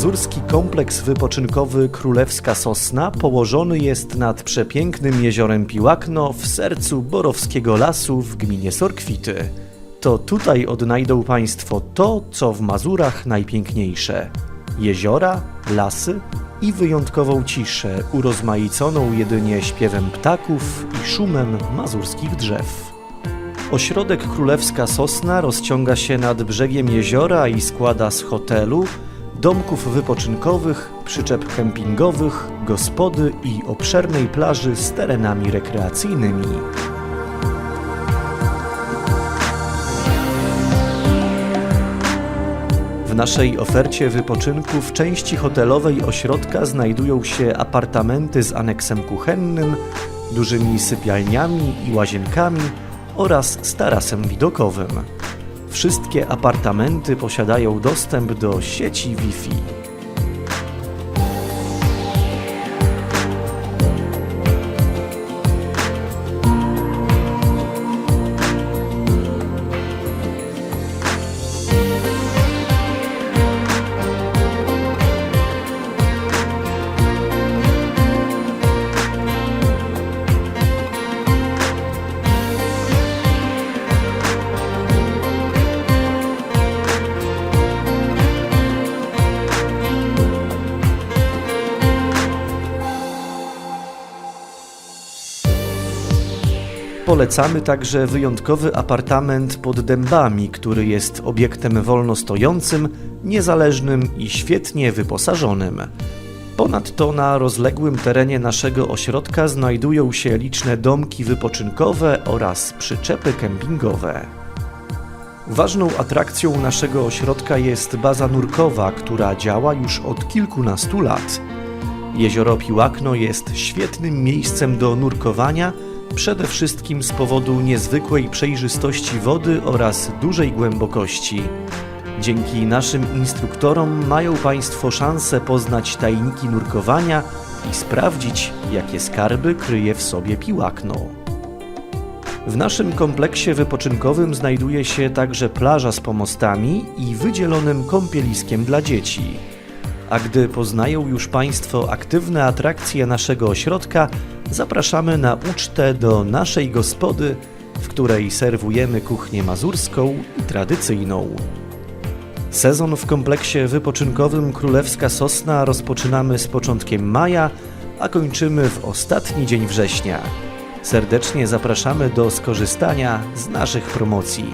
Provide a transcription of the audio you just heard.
Mazurski kompleks wypoczynkowy Królewska Sosna położony jest nad przepięknym jeziorem Piłakno w sercu Borowskiego Lasu w gminie Sorkwity. To tutaj odnajdą Państwo to, co w Mazurach najpiękniejsze. Jeziora, lasy i wyjątkową ciszę, urozmaiconą jedynie śpiewem ptaków i szumem mazurskich drzew. Ośrodek Królewska Sosna rozciąga się nad brzegiem jeziora i składa z hotelu, domków wypoczynkowych, przyczep kempingowych, gospody i obszernej plaży z terenami rekreacyjnymi. W naszej ofercie wypoczynku w części hotelowej ośrodka znajdują się apartamenty z aneksem kuchennym, dużymi sypialniami i łazienkami oraz z tarasem widokowym. Wszystkie apartamenty posiadają dostęp do sieci Wi-Fi. Polecamy także wyjątkowy apartament pod dębami, który jest obiektem wolno stojącym, niezależnym i świetnie wyposażonym. Ponadto na rozległym terenie naszego ośrodka znajdują się liczne domki wypoczynkowe oraz przyczepy kempingowe. Ważną atrakcją naszego ośrodka jest baza nurkowa, która działa już od kilkunastu lat. Jezioro Piłakno jest świetnym miejscem do nurkowania, przede wszystkim z powodu niezwykłej przejrzystości wody oraz dużej głębokości. Dzięki naszym instruktorom mają Państwo szansę poznać tajniki nurkowania i sprawdzić, jakie skarby kryje w sobie Piłakno. W naszym kompleksie wypoczynkowym znajduje się także plaża z pomostami i wydzielonym kąpieliskiem dla dzieci. A gdy poznają już Państwo aktywne atrakcje naszego ośrodka, zapraszamy na ucztę do naszej gospody, w której serwujemy kuchnię mazurską i tradycyjną. Sezon w kompleksie wypoczynkowym Królewska Sosna rozpoczynamy z początkiem maja, a kończymy w ostatni dzień września. Serdecznie zapraszamy do skorzystania z naszych promocji.